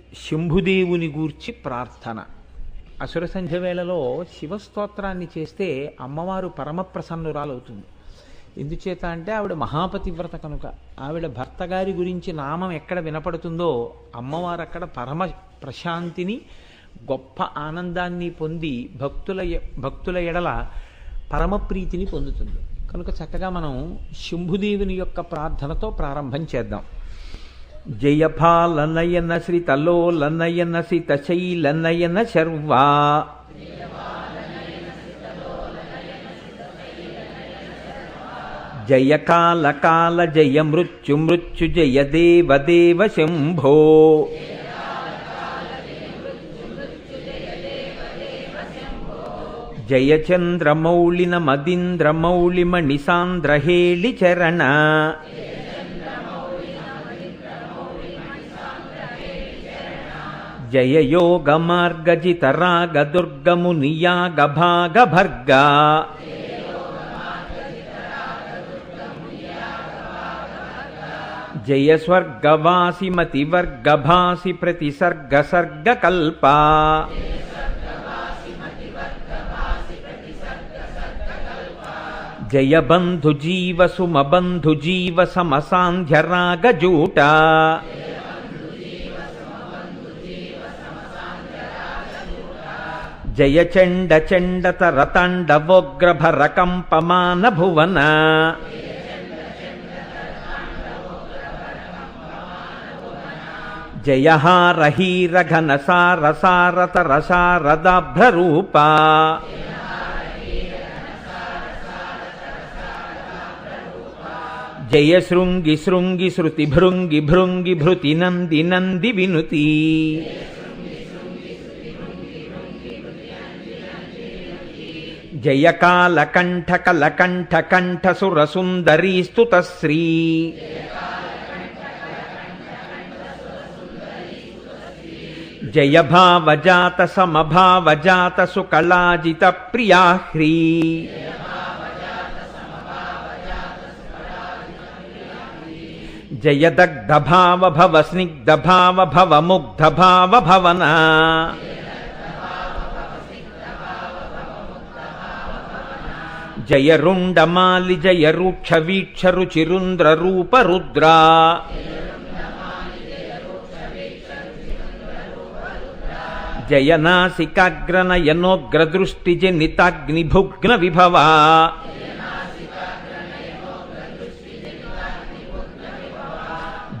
శంభుదేవుని గూర్చి ప్రార్థన. అసుర సంధ్య వేళలో శివస్తోత్రాన్ని చేస్తే అమ్మవారు పరమప్రసన్నురాలవుతుంది. ఎందుచేత అంటే ఆవిడ మహాపతివ్రత కనుక. ఆవిడ భర్త గారి గురించి నామం ఎక్కడ వినపడుతుందో అమ్మవారు అక్కడ పరమ ప్రశాంతిని గొప్ప ఆనందాన్ని పొంది భక్తుల భక్తుల ఎడల పరమప్రీతిని పొందుతుంది. కనుక చక్కగా మనం శంభుదేవుని యొక్క ప్రార్థనతో ప్రారంభం చేద్దాం. జయపాలనయన శ్రీతలోలనయన శితశైలనయన శర్వా. జయ కాల కాల జయ మృత్యు మృత్యు జయ దేవ దేవ శంభో. జయ చంద్రమౌళిన మదీంద్రమౌళిమణి సాంద్రహేళి చరణ. जययोगमार्गजितरागदुर्गमुनियागभागभर्गा। मार्गजित राग दुर्गमुनियागभाग जय स्वर्गवासि मति जय बन्धु जयचण्डचण्डतरताण्डवोग्रभरकम्पमानभुवन। जयहारहीरघनसारसारतरसारदाभ्ररूपा जय शृङ्गि शृङ्गि श्रुतिभृङ्गि भृंगि भृति नंदी नन्दि विनुती जयकालकण्ठकलकण्ठकण्ठसुरसुन्दरीस्तुतश्री। जयभावजातसमभावजातसुकलाजितप्रियाह्री। जयदग्धभाव भव स्निग्धभाव भव मुग्धभाव भवना జయరుండమాలి జయరుక్ష వీక్ష రుచిరుంద్ర రూప రుద్రా జయ జనితాగ్నిభుగ్న విభవా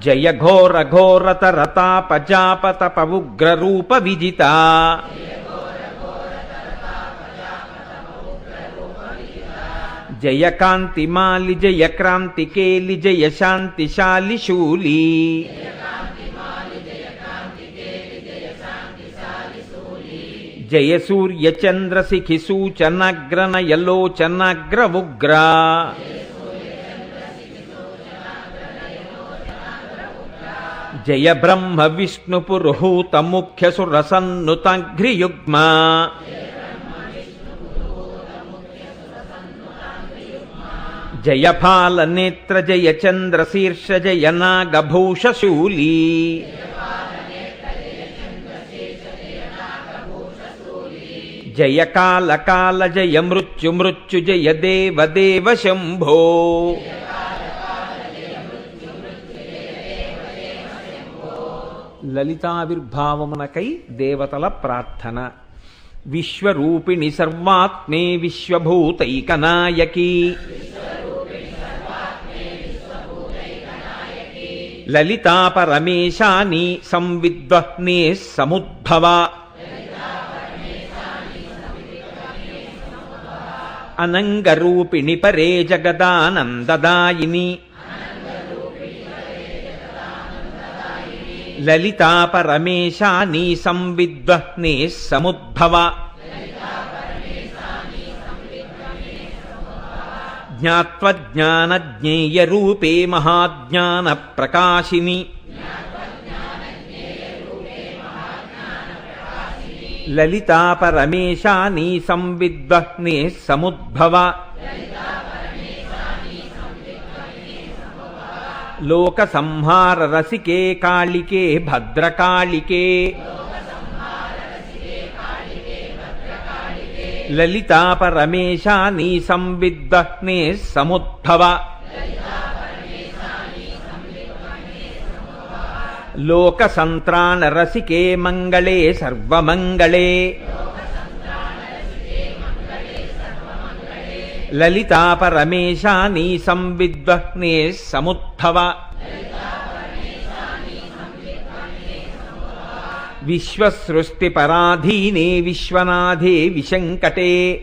జయ ఘోర ఘోరతర జాప తప ఉగ్ర రూప జయ మాలి జయ క్రాంతి కేలి జయ శాంతిశాలి శూలి జయ సూర్య చంద్ర శిఖి సూచనగ్రనయలోచనగ్ర ఉగ్ర. జయ బ్రహ్మ విష్ణు పురుహూత ముఖ్య సురసన్నుతఘ్రియుగ్మ జయ నేత్ర జయ చంద్ర శీర్ష జయ నాగభూషశూలీ జయ కాల కాల జయ మృత్యు మృత్యు జయ దేవ దేవ శంభో. లలితావిర్భావమునకై దేవతల ప్రార్థన. విశ్వరూపిణి సర్వాత్మే విశ్వభూతైకనాయకీ. లలితాపరమేశాని సంవిద్వహ్నే సముద్భవ. అనంగరూపిణి పరే జగదానందదాయిని. లలితాపరమేశాని సంవిద్వహ్నే సముద్భవ. జ్ఞాత్వజ్ఞానజ్ఞేయరూపే మహాజ్ఞాన ప్రకాశిని లలితా సంవిద్వహ్నే సముద్భవ లోక సంహార రసికే కాళికే భద్రకాళికే లలితా పరమేశ నీ సంవిద్వహ్నే సముద్భవ. లోక సంత్రాణ రసికే మంగళే సర్వమంగళే. లలితా పరమేశ నీ సంవిద్వహ్నే సముద్భవ. विश्वसृष्टिपराधीने विश्वनाथे विशङ्कटे।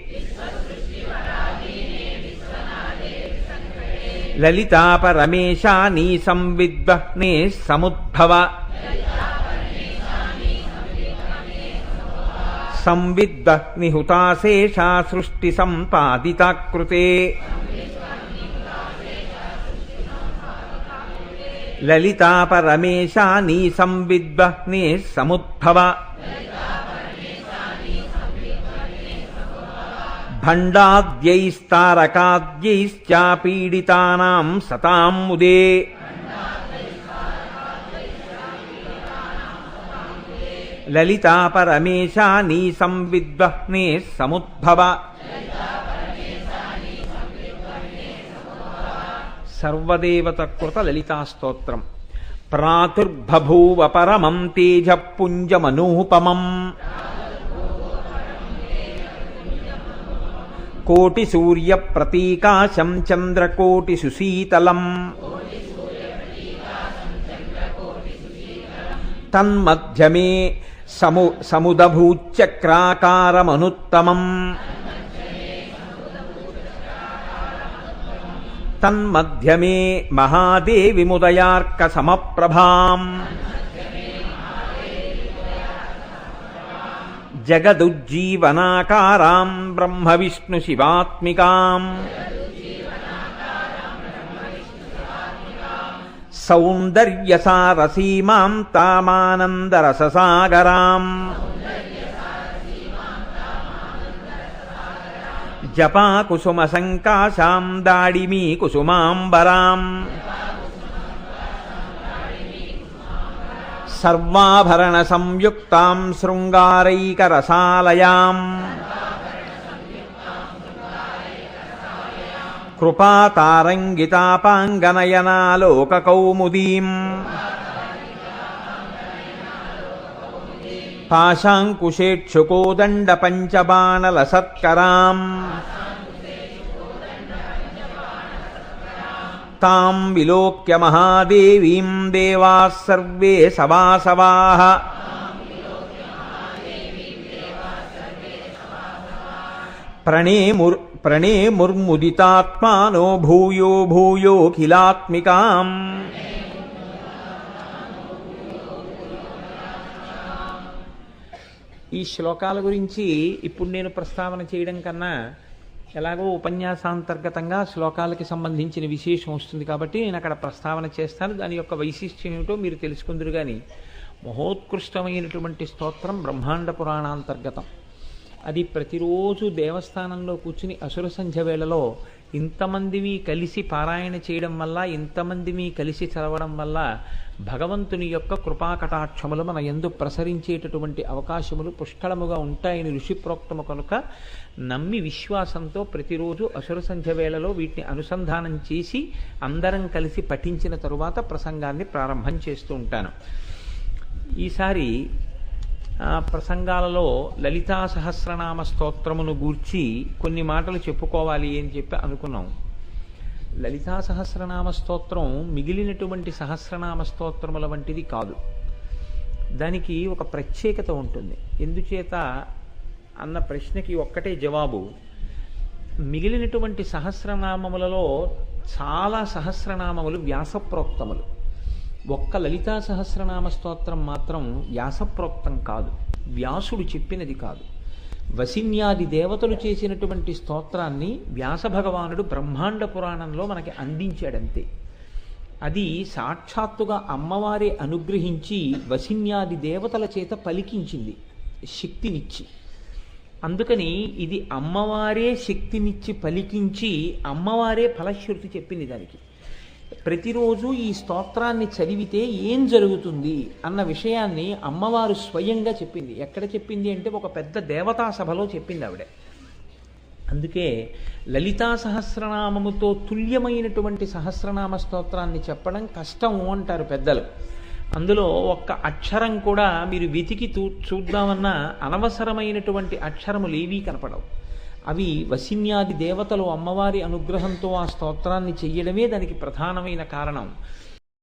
ललितापरमेशानी संविद्वह्ने समुद्भव। संविद्वह्निहुताशेषा सृष्टिसम्पादिता कृते ललिता परमेशा नी संविद्वह्नेः समुद्भव। भण्डाद्यैस्तारकाद्यैश्चापीडितानाम् सताम् उदे नी संविद्वह्नेः समुद्भव। సర్వదేవత కృత లలితాస్తోత్రం స్తోత్రం పరమం తేజ పుంజమనూపమం కోటి సూర్య ప్రతీకాశం చంద్రకోటి సుశీతలం తన్మధ్యమే సము సముదభూచక్రాకారమనుత్తమం తన్మధ్యమే మహాదేవిముదయార్క సమప్రభాం. జగదుజ్జీవనాకారాం బ్రహ్మ విష్ణు శివాత్మికాం. సౌందర్యసారసీమాం తామానందరససాగరాం. జపా కుసుమ సంకాశాం దాడిమీ కుసుమాంబరాం సర్వాభరణ సంయుక్తాం శృంగారైకరసాలయాం. కృపాతారంగితాపాంగనయనాలోకకౌముదీం. पाशाङ्कुशेक्षुकोदण्ड पञ्चबाणलसत्कराम् ताम् विलोक्य महादेवीम् देवाः सर्वे सवासवाः प्रणेमुर् प्रणेमुर्मुदितात्मानो भूयो भूयोऽखिलात्मिकाम्। ఈ శ్లోకాల గురించి ఇప్పుడు నేను ప్రస్తావన చేయడం కన్నా ఎలాగో ఉపన్యాసాంతర్గతంగా శ్లోకాలకి సంబంధించిన విశేషం వస్తుంది కాబట్టి నేను అక్కడ ప్రస్తావన చేస్తాను. దాని యొక్క వైశిష్ట్యం ఏమిటో మీరు తెలుసుకుందరు కానీ మహోత్కృష్టమైనటువంటి స్తోత్రం బ్రహ్మాండ పురాణాంతర్గతం. అది ప్రతిరోజు దేవస్థానంలో కూర్చుని అసుర సంధ్య వేళలో ఇంతమందివి కలిసి పారాయణ చేయడం వల్ల ఇంతమందివి కలిసి చదవడం వల్ల భగవంతుని యొక్క కృపాకటాక్షములు మన ఎందు ప్రసరించేటటువంటి అవకాశములు పుష్కళముగా ఉంటాయని ఋషిప్రోక్తము కనుక నమ్మి విశ్వాసంతో ప్రతిరోజు అసుర సంధ్య వేళలో వీటిని అనుసంధానం చేసి అందరం కలిసి పఠించిన తరువాత ప్రసంగాన్ని ప్రారంభం చేస్తూ ఉంటాను. ఈసారి ప్రసంగాలలో లలితా సహస్రనామ స్తోత్రమును గూర్చి కొన్ని మాటలు చెప్పుకోవాలి అని చెప్పి అనుకున్నాం. లలితా సహస్రనామ స్తోత్రం మిగిలినటువంటి సహస్రనామ స్తోత్రముల వంటిది కాదు. దానికి ఒక ప్రత్యేకత ఉంటుంది. ఎందుచేత అన్న ప్రశ్నకి ఒక్కటే జవాబు. మిగిలినటువంటి సహస్రనామములలో చాలా సహస్రనామములు వ్యాసప్రోక్తములు. ఒక్క లలితా సహస్రనామ స్తోత్రం మాత్రం వ్యాసప్రోక్తం కాదు. వ్యాసుడు చెప్పినది కాదు. వసిన్యాది దేవతలు చేసినటువంటి స్తోత్రాన్ని వ్యాస భగవానుడు బ్రహ్మాండ పురాణంలో మనకి అందించాడంతే. అది సాక్షాత్తుగా అమ్మవారే అనుగ్రహించి వసిన్యాది దేవతల చేత పలికించింది శక్తినిచ్చి. అందుకని ఇది అమ్మవారే శక్తినిచ్చి పలికించి అమ్మవారే ఫలశ్రుతి చెప్పింది దానికి ప్రతిరోజు ఈ స్తోత్రాన్ని చదివితే ఏం జరుగుతుంది అన్న విషయాన్ని అమ్మవారు స్వయంగా చెప్పింది. ఎక్కడ చెప్పింది అంటే ఒక పెద్ద దేవతా సభలో చెప్పింది ఆవిడ. అందుకే లలితా సహస్రనామముతో తుల్యమైనటువంటి సహస్రనామ స్తోత్రాన్ని చెప్పడం కష్టం అంటారు పెద్దలు. అందులో ఒక్క అక్షరం కూడా మీరు వెతికి చూ చూద్దామన్నా అనవసరమైనటువంటి అక్షరములు ఏవీ కనపడవు. అవి వసిన్యాది దేవతలు అమ్మవారి అనుగ్రహంతో ఆ స్తోత్రాన్ని చెయ్యడమే దానికి ప్రధానమైన కారణం.